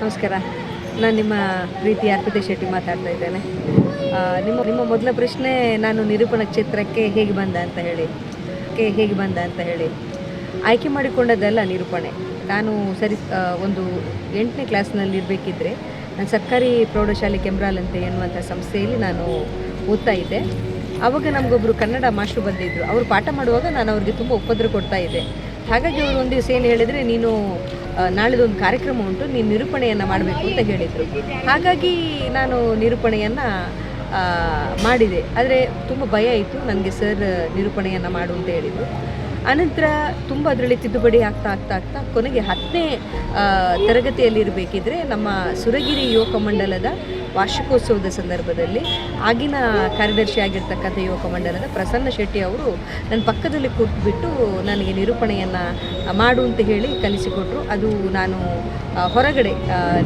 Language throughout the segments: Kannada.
ನಮಸ್ಕಾರ. ನಾನು ನಿಮ್ಮ ಪ್ರೀತಿ ಅರ್ಪಿತಾ ಶೆಟ್ಟಿ ಮಾತಾಡ್ತಾ ಇದ್ದೇನೆ. ನಿಮ್ಮ ನಿಮ್ಮ ಮೊದಲ ಪ್ರಶ್ನೆ ನಾನು ನಿರೂಪಣ ಕ್ಷೇತ್ರಕ್ಕೆ ಹೇಗೆ ಬಂದ ಅಂತ ಹೇಳಿ. ಕೆ ಹೇಗೆ ಬಂದ ಅಂತ ಹೇಳಿ. ಆಯ್ಕೆ ಮಾಡಿಕೊಂಡದ್ದಲ್ಲ ನಿರೂಪಣೆ. ನಾನು ಸರಿ ಒಂದು ಎಂಟನೇ ಕ್ಲಾಸ್ನಲ್ಲಿ ಇರಬೇಕಿದ್ರೆ ನಾನು ಸರ್ಕಾರಿ ಪ್ರೌಢಶಾಲೆ ಕೆಮ್ರಾಲ್ ಅಂತ ಎನ್ನುವಂಥ ಸಂಸ್ಥೆಯಲ್ಲಿ ನಾನು ಓದ್ತಾ ಇದ್ದೆ. ಆವಾಗ ನಮಗೊಬ್ಬರು ಕನ್ನಡ ಮಾಸ್ಟ್ರು ಬಂದಿದ್ದರು ಅವರು ಪಾಠ ಮಾಡುವಾಗ ನಾನು ಅವ್ರಿಗೆ ತುಂಬ ಉಪದ್ರ ಕೊಡ್ತಾ ಇದ್ದೆ. ಹಾಗಾಗಿ ಅವರು ಒಂದು ದಿವಸ ಏನು ಹೇಳಿದರೆ, ನೀನು ನಾಳಿದೊಂದು ಕಾರ್ಯಕ್ರಮ ಉಂಟು, ನೀನು ನಿರೂಪಣೆಯನ್ನು ಮಾಡಬೇಕು ಅಂತ ಹೇಳಿದರು. ಹಾಗಾಗಿ ನಾನು ನಿರೂಪಣೆಯನ್ನು ಮಾಡಿದೆ. ಆದರೆ ತುಂಬ ಭಯ ಇತ್ತು, ನನಗೆ ಸರ್ ನಿರೂಪಣೆಯನ್ನು ಮಾಡು ಅಂತ ಹೇಳಿದರು. ಅನಂತರ ತುಂಬ ಅದರಲ್ಲಿ ತಿದ್ದುಪಡಿ ಆಗ್ತಾ ಆಗ್ತಾ ಆಗ್ತಾ, ಕೊನೆಗೆ ಹತ್ತನೇ ತರಗತಿಯಲ್ಲಿ ಇರಬೇಕಿದ್ರೆ ನಮ್ಮ ಸುರಗಿರಿ ಯುವಕ ಮಂಡಲದ ವಾರ್ಷಿಕೋತ್ಸವದ ಸಂದರ್ಭದಲ್ಲಿ ಆಗಿನ ಕಾರ್ಯದರ್ಶಿ ಆಗಿರ್ತಕ್ಕಂಥ ಯುವಕ ಮಂಡಲದ ಪ್ರಸನ್ನ ಶೆಟ್ಟಿ ಅವರು ನನ್ನ ಪಕ್ಕದಲ್ಲಿ ಕೂತ್ಬಿಟ್ಟು ನನಗೆ ನಿರೂಪಣೆಯನ್ನು ಮಾಡು ಅಂತ ಹೇಳಿ ಕಲಿಸಿಕೊಟ್ರು. ಅದು ನಾನು ಹೊರಗಡೆ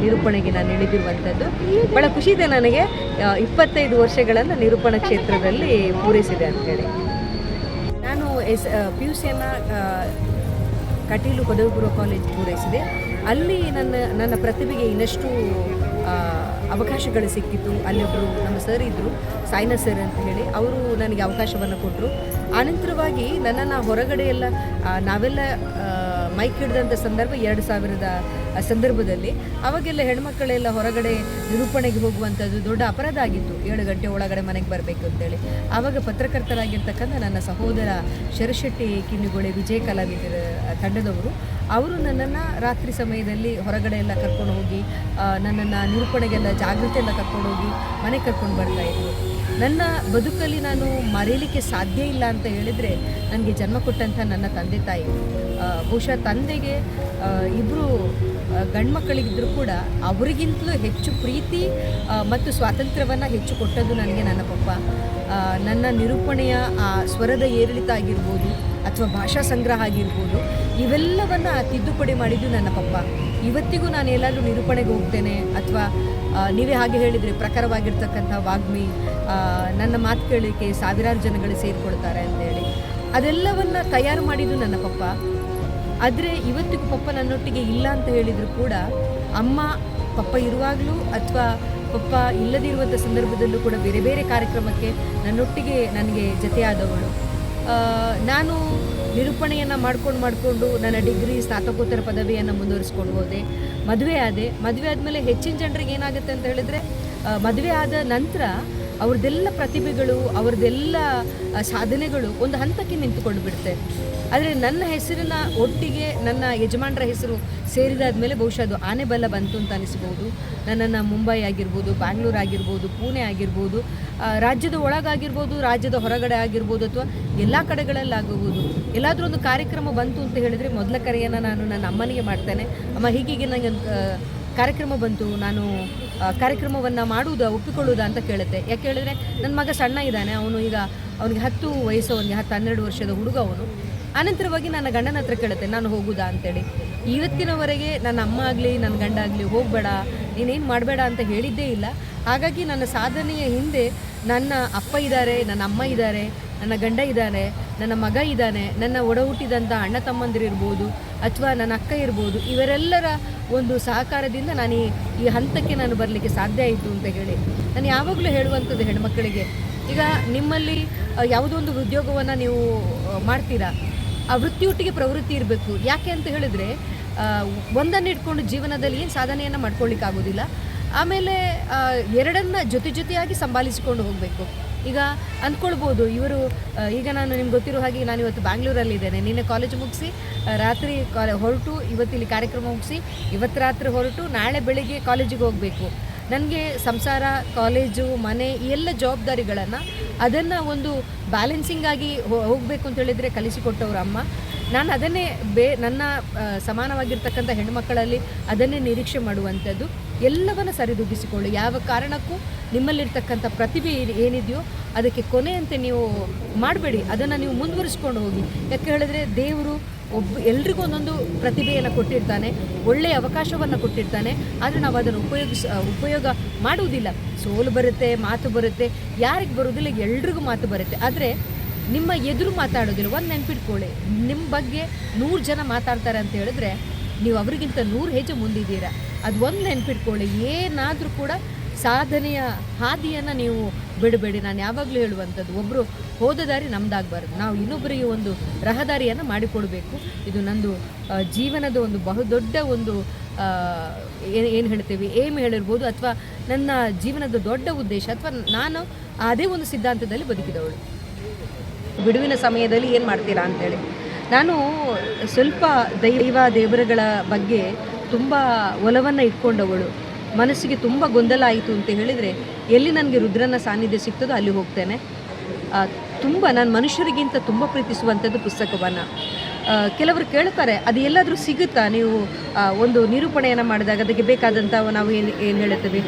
ನಿರೂಪಣೆಗೆ ನಾನು ಇಳಿದಿರುವಂಥದ್ದು. ಭಾಳ ಖುಷಿ ಇದೆ ನನಗೆ ಇಪ್ಪತ್ತೈದು ವರ್ಷಗಳನ್ನು ನಿರೂಪಣಾ ಕ್ಷೇತ್ರದಲ್ಲಿ ಪೂರೈಸಿದೆ ಅಂತೇಳಿ ನಾನು ಎಸ್ ಪಿ ಯು ಸಿಯನ್ನು ಕಟೀಲು ಪದವಿ ಪೂರ್ವ ಕಾಲೇಜ್ ಪೂರೈಸಿದೆ. ಅಲ್ಲಿ ನನ್ನ ನನ್ನ ಪ್ರತಿಭೆಗೆ ಇನ್ನಷ್ಟು ಅವಕಾಶಗಳು ಸಿಕ್ಕಿತ್ತು. ಅಲ್ಲೊಬ್ಬರು ನಮ್ಮ ಸರ್ ಇದ್ದರು ಸಾಯಿನ ಸರ್ ಅಂತ ಹೇಳಿ, ಅವರು ನನಗೆ ಅವಕಾಶವನ್ನು ಕೊಟ್ಟರು ಆನಂತರವಾಗಿ ನನ್ನನ್ನು ಹೊರಗಡೆ ಎಲ್ಲ ನಾವೆಲ್ಲ ಮೈಕ್ ಹಿಡಿದಂಥ ಸಂದರ್ಭ ಎರಡು ಸಾವಿರದ ಸಂದರ್ಭದಲ್ಲಿ. ಅವಾಗೆಲ್ಲ ಹೆಣ್ಮಕ್ಕಳೆಲ್ಲ ಹೊರಗಡೆ ನಿರೂಪಣೆಗೆ ಹೋಗುವಂಥದ್ದು ದೊಡ್ಡ ಅಪರಾಧ ಆಗಿತ್ತು. ಏಳು ಗಂಟೆ ಒಳಗಡೆ ಮನೆಗೆ ಬರಬೇಕು ಅಂತೇಳಿ. ಆವಾಗ ಪತ್ರಕರ್ತರಾಗಿರ್ತಕ್ಕಂಥ ನನ್ನ ಸಹೋದರ ಶರಶೆಟ್ಟಿ ಕಿನ್ನಿಗೊಳೆ ವಿಜಯ ಕಲಾವಿದರ ತಂಡದವರು, ಅವರು ನನ್ನನ್ನು ರಾತ್ರಿ ಸಮಯದಲ್ಲಿ ಹೊರಗಡೆ ಎಲ್ಲ ಕರ್ಕೊಂಡು ಹೋಗಿ ನನ್ನನ್ನು ನಿರೂಪಣೆಗೆಲ್ಲ ಜಾಗೃತಿ ಎಲ್ಲ ಕರ್ಕೊಂಡು ಹೋಗಿ ಮನೆಗೆ ಕರ್ಕೊಂಡು ಬರ್ತಾ ಇದ್ರು. ನನ್ನ ಬದುಕಲ್ಲಿ ನಾನು ಮರೀಲಿಕ್ಕೆ ಸಾಧ್ಯ ಇಲ್ಲ ಅಂತ ಹೇಳಿದರೆ ನನಗೆ ಜನ್ಮ ಕೊಟ್ಟಂಥ ನನ್ನ ತಂದೆ ತಾಯಿ. ಬಹುಶಃ ತಂದೆಗೆ ಇಬ್ಬರು ಗಂಡ್ಮಕ್ಕಳಿಗಿದ್ದರೂ ಕೂಡ ಅವರಿಗಿಂತಲೂ ಹೆಚ್ಚು ಪ್ರೀತಿ ಮತ್ತು ಸ್ವಾತಂತ್ರ್ಯವನ್ನು ಹೆಚ್ಚು ಕೊಟ್ಟದ್ದು ನನಗೆ ನನ್ನ ಪಪ್ಪ. ನನ್ನ ನಿರೂಪಣೆಯ ಸ್ವರದ ಏರಿಳಿತ ಆಗಿರ್ಬೋದು ಅಥವಾ ಭಾಷಾ ಸಂಗ್ರಹ ಆಗಿರ್ಬೋದು, ಇವೆಲ್ಲವನ್ನು ತಿದ್ದುಪಡಿ ಮಾಡಿದ್ದು ನನ್ನ ಪಪ್ಪ. ಇವತ್ತಿಗೂ ನಾನು ಎಲ್ಲಾದರೂ ನಿರೂಪಣೆಗೆ ಹೋಗ್ತೇನೆ ಅಥವಾ ನೀವೇ ಹಾಗೆ ಹೇಳಿದರೆ ಪ್ರಖರವಾಗಿರ್ತಕ್ಕಂಥ ವಾಗ್ಮಿ ನನ್ನ ಮಾತು ಕೇಳಲಿಕ್ಕೆ ಸಾವಿರಾರು ಜನಗಳು ಸೇರಿಕೊಳ್ತಾರೆ ಅಂತೇಳಿ. ಅದೆಲ್ಲವನ್ನ ತಯಾರು ಮಾಡಿದ್ದು ನನ್ನ ಪಪ್ಪ. ಆದರೆ ಇವತ್ತಿಗೂ ಪಪ್ಪ ನನ್ನೊಟ್ಟಿಗೆ ಇಲ್ಲ ಅಂತ ಹೇಳಿದರೂ ಕೂಡ ಅಮ್ಮ, ಪಪ್ಪ ಇರುವಾಗಲೂ ಅಥವಾ ಪಪ್ಪ ಇಲ್ಲದಿರುವಂಥ ಸಂದರ್ಭದಲ್ಲೂ ಕೂಡ ಬೇರೆ ಬೇರೆ ಕಾರ್ಯಕ್ರಮಕ್ಕೆ ನನ್ನೊಟ್ಟಿಗೆ ನನಗೆ ಜತೆಯಾದವಳು. ನಾನು ನಿರೂಪಣೆಯನ್ನು ಮಾಡ್ಕೊಂಡು ಮಾಡಿಕೊಂಡು ನನ್ನ ಡಿಗ್ರಿ ಸ್ನಾತಕೋತ್ತರ ಪದವಿಯನ್ನು ಮುಂದುವರಿಸ್ಕೊಂಡು ಹೋದೆ. ಮದುವೆ ಆದೆ. ಮದುವೆ ಆದಮೇಲೆ ಹೆಚ್ಚಿನ ಜನರಿಗೆ ಏನಾಗುತ್ತೆ ಅಂತ ಹೇಳಿದರೆ ಮದುವೆ ಆದ ನಂತರ ಅವ್ರದ್ದೆಲ್ಲ ಪ್ರತಿಭೆಗಳು, ಅವ್ರದ್ದೆಲ್ಲ ಸಾಧನೆಗಳು ಒಂದು ಹಂತಕ್ಕೆ ನಿಂತುಕೊಂಡು ಬಿಡುತ್ತೆ ಆದರೆ ನನ್ನ ಹೆಸರಿನ ಒಟ್ಟಿಗೆ ನನ್ನ ಯಜಮಾನರ ಹೆಸರು ಸೇರಿದಾದ ಮೇಲೆ ಬಹುಶಃ ಅದು ಆನೆ ಬಲ ಬಂತು ಅಂತ ಅನಿಸ್ಬೋದು. ನನ್ನನ್ನು ಮುಂಬೈ ಆಗಿರ್ಬೋದು, ಬ್ಯಾಂಗ್ಳೂರ್ ಆಗಿರ್ಬೋದು, ಪುಣೆ ಆಗಿರ್ಬೋದು ರಾಜ್ಯದ ಒಳಗಾಗಿರ್ಬೋದು, ರಾಜ್ಯದ ಹೊರಗಡೆ ಆಗಿರ್ಬೋದು ಅಥವಾ ಎಲ್ಲ ಕಡೆಗಳಲ್ಲಾಗಬಹುದು ಎಲ್ಲಾದರೂ ಒಂದು ಕಾರ್ಯಕ್ರಮ ಬಂತು ಅಂತ ಹೇಳಿದರೆ ಮೊದಲ ಕರೆಯನ್ನು ನಾನು ನನ್ನ ಅಮ್ಮನಿಗೆ ಮಾಡ್ತೇನೆ. ಅಮ್ಮ ಹೀಗೀಗೆ ನನಗೆ ಕಾರ್ಯಕ್ರಮ ಬಂತು, ನಾನು ಕಾರ್ಯಕ್ರಮವನ್ನು ಮಾಡುವುದಾ ಒಪ್ಪಿಕೊಳ್ಳುವುದಾ ಅಂತ ಕೇಳುತ್ತೆ. ಯಾಕೆ ಹೇಳಿದ್ರೆ ನನ್ನ ಮಗ ಸಣ್ಣ ಇದ್ದಾನೆ, ಅವನು ಈಗ, ಅವನಿಗೆ ಹತ್ತು ವಯಸ್ಸು, ಅವನಿಗೆ ಹತ್ತು ಹನ್ನೆರಡು ವರ್ಷದ ಹುಡುಗ ಅವನು. ಅನಂತರವಾಗಿ ನನ್ನ ಗಂಡನ ಹತ್ರ ಕೇಳುತ್ತೆ, ನಾನು ಹೋಗುದಾ ಅಂತೇಳಿ. ಇವತ್ತಿನವರೆಗೆ ನನ್ನ ಅಮ್ಮ ಆಗಲಿ ನನ್ನ ಗಂಡ ಆಗಲಿ ಹೋಗಬೇಡ, ನೀನೇನು ಮಾಡಬೇಡ ಅಂತ ಹೇಳಿದ್ದೇ ಇಲ್ಲ. ಹಾಗಾಗಿ ನನ್ನ ಸಾಧನೆಯ ಹಿಂದೆ ನನ್ನ ಅಪ್ಪ ಇದ್ದಾರೆ, ನನ್ನ ಅಮ್ಮ ಇದ್ದಾರೆ, ನನ್ನ ಗಂಡ ಇದ್ದಾನೆ ನನ್ನ ಮಗ ಇದ್ದಾನೆ, ನನ್ನ ಒಡ ಹುಟ್ಟಿದಂಥ ಅಣ್ಣ ತಮ್ಮಂದಿರು ಇರ್ಬೋದು, ಅಥವಾ ನನ್ನ ಅಕ್ಕ ಇರ್ಬೋದು, ಇವರೆಲ್ಲರ ಒಂದು ಸಹಕಾರದಿಂದ ನಾನು ಈ ಹಂತಕ್ಕೆ ನಾನು ಬರಲಿಕ್ಕೆ ಸಾಧ್ಯ ಆಯಿತು ಅಂತ ಹೇಳಿ. ನಾನು ಯಾವಾಗಲೂ ಹೇಳುವಂಥದ್ದು ಹೆಣ್ಮಕ್ಕಳಿಗೆ ಈಗ ನಿಮ್ಮಲ್ಲಿ ಯಾವುದೋ ಒಂದು ಉದ್ಯೋಗವನ್ನು ನೀವು ಮಾಡ್ತೀರಾ? ಆ ವೃತ್ತಿಯೊಟ್ಟಿಗೆ ಪ್ರವೃತ್ತಿ ಇರಬೇಕು. ಯಾಕೆ ಅಂತ ಹೇಳಿದ್ರೆ ಒಂದನ್ನು ಇಟ್ಕೊಂಡು ಜೀವನದಲ್ಲಿ ಏನು ಸಾಧನೆಯನ್ನು ಮಾಡ್ಕೊಳ್ಳಿಕ್ಕಾಗೋದಿಲ್ಲ ಆಮೇಲೆ ಎರಡನ್ನ ಜೊತೆ ಜೊತೆಯಾಗಿ ಸಂಭಾಲಿಸಿಕೊಂಡು ಹೋಗಬೇಕು. ಈಗ ಅಂದ್ಕೊಳ್ಬೋದು, ಇವರು ಈಗ ನಾನು ನಿಮ್ಗೆ ಗೊತ್ತಿರೋ ಹಾಗೆ ನಾನು ಇವತ್ತು ಬ್ಯಾಂಗ್ಳೂರಲ್ಲಿ ಇದ್ದೇನೆ. ನಿನ್ನೆ ಕಾಲೇಜ್ ಮುಗಿಸಿ ರಾತ್ರಿ ಕಾಲೇ ಹೊರಟು ಇವತ್ತಿಲ್ಲಿ ಕಾರ್ಯಕ್ರಮ ಮುಗಿಸಿ, ಇವತ್ತು ರಾತ್ರಿ ಹೊರಟು, ನಾಳೆ ಬೆಳಿಗ್ಗೆ ಕಾಲೇಜಿಗೆ ಹೋಗಬೇಕು. ನನಗೆ ಸಂಸಾರ ಕಾಲೇಜು ಮನೆ ಈ ಎಲ್ಲ ಜವಾಬ್ದಾರಿಗಳನ್ನು ಅದನ್ನು ಒಂದು ಬ್ಯಾಲೆನ್ಸಿಂಗ್ ಆಗಿ ಹೋಗಬೇಕು ಅಂತ ಹೇಳಿದರೆ ಕಲಿಸಿಕೊಟ್ಟವ್ರ ಅಮ್ಮ ನಾನು ಅದನ್ನೇ ಬೇ ನನ್ನ ಸಮಾನವಾಗಿರ್ತಕ್ಕಂಥ ಹೆಣ್ಮಕ್ಕಳಲ್ಲಿ ಅದನ್ನೇ ನಿರೀಕ್ಷೆ ಮಾಡುವಂಥದ್ದು. ಎಲ್ಲವನ್ನು ಸರಿದೂಗಿಸಿಕೊಳ್ಳಿ. ಯಾವ ಕಾರಣಕ್ಕೂ ನಿಮ್ಮಲ್ಲಿರ್ತಕ್ಕಂಥ ಪ್ರತಿಭೆ ಏನಿದೆಯೋ ಅದಕ್ಕೆ ಕೊನೆಯಂತೆ ನೀವು ಮಾಡಬೇಡಿ. ಅದನ್ನು ನೀವು ಮುಂದುವರಿಸ್ಕೊಂಡು ಹೋಗಿ. ಯಾಕೆ ಹೇಳಿದ್ರೆ ದೇವರು ಒಬ್ಬ, ಎಲ್ರಿಗೂ ಒಂದೊಂದು ಪ್ರತಿಭೆಯನ್ನು ಕೊಟ್ಟಿರ್ತಾನೆ. ಒಳ್ಳೆಯ ಅವಕಾಶವನ್ನು ಕೊಟ್ಟಿರ್ತಾನೆ. ಆದರೆ ನಾವು ಅದನ್ನು ಉಪಯೋಗಿಸ ಉಪಯೋಗ ಮಾಡುವುದಿಲ್ಲ. ಸೋಲು ಬರುತ್ತೆ, ಮಾತು ಬರುತ್ತೆ. ಯಾರಿಗೆ ಬರುವುದಿಲ್ಲ, ಎಲ್ರಿಗೂ ಮಾತು ಬರುತ್ತೆ. ಆದರೆ ನಿಮ್ಮ ಎದುರು ಮಾತಾಡೋದಿಲ್ಲ ಒಂದು ನೆನ್ಪಿಟ್ಕೊಳ್ಳಿ ನಿಮ್ಮ ಬಗ್ಗೆ ನೂರು ಜನ ಮಾತಾಡ್ತಾರೆ ಅಂತ ಹೇಳಿದ್ರೆ ನೀವು ಅವರಿಗಿಂತ ನೂರು ಹೆಜ್ಜೆ ಮುಂದಿದ್ದೀರಾ. ಅದು ಒಂದು ನೆನ್ಪಿಟ್ಕೊಳ್ಳಿ ಏನಾದರೂ ಕೂಡ ಸಾಧನೆಯ ಹಾದಿಯನ್ನು ನೀವು ಬಿಡಬೇಡಿ. ನಾನು ಯಾವಾಗಲೂ ಹೇಳುವಂಥದ್ದು ಒಬ್ಬರು ಹೋದ ದಾರಿ ನಮ್ದಾಗಬಾರ್ದು. ನಾವು ಇನ್ನೊಬ್ಬರಿಗೆ ಒಂದು ರಹದಾರಿಯನ್ನು ಮಾಡಿಕೊಡಬೇಕು. ಇದು ನಂದು ಜೀವನದ ಒಂದು ಬಹುದೊಡ್ಡ ಒಂದು ಏನು ಹೇಳ್ತೇವೆ, ಏಮ್ ಹೇಳಿರ್ಬೋದು ಅಥವಾ ನನ್ನ ಜೀವನದ ದೊಡ್ಡ ಉದ್ದೇಶ ಅಥವಾ ನಾನು ಅದೇ ಒಂದು ಸಿದ್ಧಾಂತದಲ್ಲಿ ಬದುಕಿದವಳು. ಬಿಡುವಿನ ಸಮಯದಲ್ಲಿ ಏನು ಮಾಡ್ತೀರಾ ಅಂತೇಳಿ. ನಾನು ಸ್ವಲ್ಪ ದೈವ ದೇವರುಗಳ ಬಗ್ಗೆ ತುಂಬ ಒಲವನ್ನು ಇಟ್ಕೊಂಡವಳು. ಮನಸ್ಸಿಗೆ ತುಂಬ ಗೊಂದಲ ಆಯಿತು ಅಂತ ಹೇಳಿದರೆ ಎಲ್ಲಿ ನನಗೆ ರುದ್ರನ ಸಾನ್ನಿಧ್ಯ ಸಿಗ್ತದೋ ಅಲ್ಲಿ ಹೋಗ್ತೇನೆ. ತುಂಬ ನಾನು ಮನುಷ್ಯರಿಗಿಂತ ತುಂಬ ಪ್ರೀತಿಸುವಂಥದ್ದು ಪುಸ್ತಕವನ್ನು. ಕೆಲವರು ಕೇಳ್ತಾರೆ, ಅದು ಎಲ್ಲಾದರೂ ಸಿಗುತ್ತಾ? ನೀವು ಒಂದು ನಿರೂಪಣೆಯನ್ನು ಮಾಡಿದಾಗ ಅದಕ್ಕೆ ಬೇಕಾದಂಥ ನಾವು ಏನು ಏನು ಹೇಳುತ್ತೇವೆ?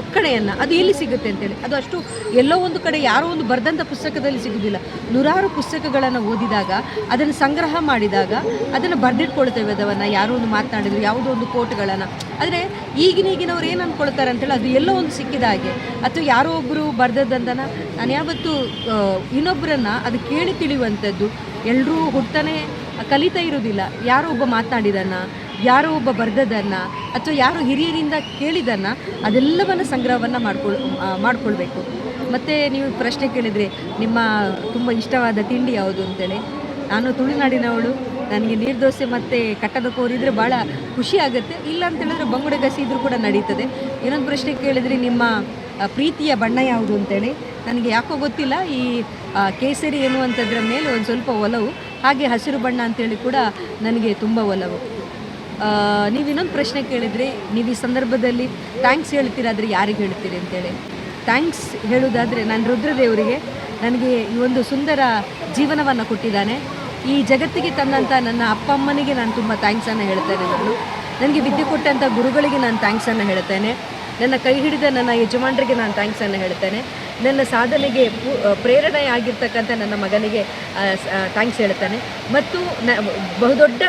ಒಕ್ಕಣೆಯನ್ನು, ಅದು ಎಲ್ಲಿ ಸಿಗುತ್ತೆ ಅಂತೇಳಿ. ಅದು ಅಷ್ಟು ಎಲ್ಲೋ ಒಂದು ಕಡೆ ಯಾರೋ ಒಂದು ಬರೆದಂಥ ಪುಸ್ತಕದಲ್ಲಿ ಸಿಗುವುದಿಲ್ಲ ನೂರಾರು ಪುಸ್ತಕಗಳನ್ನು ಓದಿದಾಗ, ಅದನ್ನು ಸಂಗ್ರಹ ಮಾಡಿದಾಗ, ಅದನ್ನು ಬರೆದಿಟ್ಕೊಳ್ತೇವೆ ಅದನ್ನು ಯಾರೋ ಒಂದು ಮಾತನಾಡಿದ್ರು, ಯಾವುದೋ ಒಂದು ಕೋಟ್ಗಳನ್ನು. ಆದರೆ ಈಗಿನ ಈಗಿನವ್ರು ಏನು ಅಂದ್ಕೊಳ್ತಾರೆ ಅಂತೇಳಿ, ಅದು ಎಲ್ಲೋ ಒಂದು ಸಿಕ್ಕಿದ ಹಾಗೆ. ಅಥವಾ ಯಾರೋ ಒಬ್ಬರು ಬರೆದದ್ದನ್ನು, ನಾನು ಯಾವತ್ತು ಇನ್ನೊಬ್ಬರನ್ನು ಅದು ಕೇಳಿ ತಿಳಿಯುವಂಥದ್ದು ಎಲ್ಲರೂ ಹುಟ್ಟನೆ ಕಲಿತಾ ಇರೋದಿಲ್ಲ ಯಾರೋ ಒಬ್ಬ ಮಾತನಾಡಿದನ್ನ, ಯಾರೋ ಒಬ್ಬ ಬರೆದದನ್ನು ಅಥವಾ ಯಾರೋ ಹಿರಿಯರಿಂದ ಕೇಳಿದನ್ನ, ಅದೆಲ್ಲವನ್ನು ಸಂಗ್ರಹವನ್ನು ಮಾಡ್ಕೊಳ್ ಮಾಡ್ಕೊಳ್ಬೇಕು. ಮತ್ತು ನೀವು ಪ್ರಶ್ನೆ ಕೇಳಿದರೆ, ನಿಮ್ಮ ತುಂಬ ಇಷ್ಟವಾದ ತಿಂಡಿ ಯಾವುದು ಅಂತೇಳಿ? ನಾನು ತುಳುನಾಡಿನವಳು, ನನಗೆ ನೀರ್ದೋಸೆ ಮತ್ತು ಕಟ್ಟದ ಕೋರಿದ್ರೆ ಭಾಳ ಖುಷಿ ಆಗುತ್ತೆ. ಇಲ್ಲ ಅಂತ ಹೇಳಿದ್ರೆ ಬಂಗುಡೆ ಗಸಿ ಇದ್ರೂ ಕೂಡ ನಡೀತದೆ. ಇನ್ನೊಂದು ಪ್ರಶ್ನೆ ಕೇಳಿದರೆ, ನಿಮ್ಮ ಪ್ರೀತಿಯ ಬಣ್ಣ ಯಾವುದು ಅಂತೇಳಿ? ನನಗೆ ಯಾಕೋ ಗೊತ್ತಿಲ್ಲ. ಈ ಕೇಸರಿ ಎನ್ನುವಂಥದ್ರ ಮೇಲೆ ಒಂದು ಸ್ವಲ್ಪ ಒಲವು. ಹಾಗೆ ಹಸಿರು ಬಣ್ಣ ಅಂತೇಳಿ ಕೂಡ ನನಗೆ ತುಂಬ ಒಲವು. ನೀವು ಇನ್ನೊಂದು ಪ್ರಶ್ನೆ ಕೇಳಿದರೆ, ನೀವು ಈ ಸಂದರ್ಭದಲ್ಲಿ ಥ್ಯಾಂಕ್ಸ್ ಹೇಳ್ತೀರಾದರೆ ಯಾರಿಗೆ ಹೇಳ್ತೀರಿ ಅಂತೇಳಿ. ಥ್ಯಾಂಕ್ಸ್ ಹೇಳೋದಾದರೆ ನಾನು ರುದ್ರದೇವರಿಗೆ, ನನಗೆ ಈ ಒಂದು ಸುಂದರ ಜೀವನವನ್ನು ಕೊಟ್ಟಿದ್ದಾನೆ. ಈ ಜಗತ್ತಿಗೆ ತಂದಂಥ ನನ್ನ ಅಪ್ಪ ಅಮ್ಮನಿಗೆ ನಾನು ತುಂಬ ಥ್ಯಾಂಕ್ಸನ್ನು ಹೇಳ್ತೇನೆ ನಾನು. ನನಗೆ ವಿದ್ಯೆ ಕೊಟ್ಟಂಥ ಗುರುಗಳಿಗೆ ನಾನು ಥ್ಯಾಂಕ್ಸನ್ನು ಹೇಳ್ತೇನೆ. ನನ್ನ ಕೈ ಹಿಡಿದ ನನ್ನ ಯಜಮಾನರಿಗೆ ನಾನು ಥ್ಯಾಂಕ್ಸನ್ನು ಹೇಳ್ತೇನೆ. ನನ್ನ ಸಾಧನೆಗೆ ಪ್ರೇರಣೆ ಆಗಿರ್ತಕ್ಕಂಥ ನನ್ನ ಮಗನಿಗೆ ಥ್ಯಾಂಕ್ಸ್ ಹೇಳ್ತಾನೆ. ಮತ್ತು ನ, ಬಹುದೊಡ್ಡ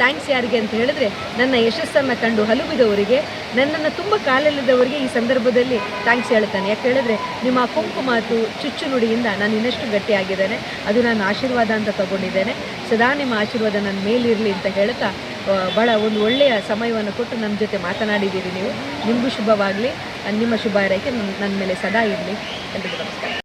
ಥ್ಯಾಂಕ್ಸ್ ಯಾರಿಗೆ ಅಂತ ಹೇಳಿದ್ರೆ, ನನ್ನ ಯಶಸ್ಸನ್ನು ಕಂಡು ಹಲುಬಿದವರಿಗೆ, ನನ್ನನ್ನು ತುಂಬ ಕಾಲಿಲ್ಲದವರಿಗೆ ಈ ಸಂದರ್ಭದಲ್ಲಿ ಥ್ಯಾಂಕ್ಸ್ ಹೇಳ್ತಾನೆ. ಯಾಕೆ ಹೇಳಿದ್ರೆ, ನಿಮ್ಮ ಕುಂಕು ಮಾತು ಚುಚ್ಚು ನುಡಿಯಿಂದ ನಾನು ಇನ್ನಷ್ಟು ಗಟ್ಟಿಯಾಗಿದ್ದೇನೆ. ಅದು ನಾನು ಆಶೀರ್ವಾದ ಅಂತ ತಗೊಂಡಿದ್ದೇನೆ. ಸದಾ ನಿಮ್ಮ ಆಶೀರ್ವಾದ ನನ್ನ ಮೇಲಿರಲಿ ಅಂತ ಹೇಳ್ತಾ ಭಾಳ ಒಂದು ಒಳ್ಳೆಯ ಸಮಯವನ್ನು ಕೊಟ್ಟು ನಮ್ಮ ಜೊತೆ ಮಾತನಾಡಿದ್ದೀರಿ ನೀವು. ನಿಮಗೂ ಶುಭವಾಗಲಿ. ನಿಮ್ಮ ಶುಭ ಹಾರೈಕೆ ನನ್ನ ಮೇಲೆ ಸದಾ ಇರಲಿ. ಎಂದು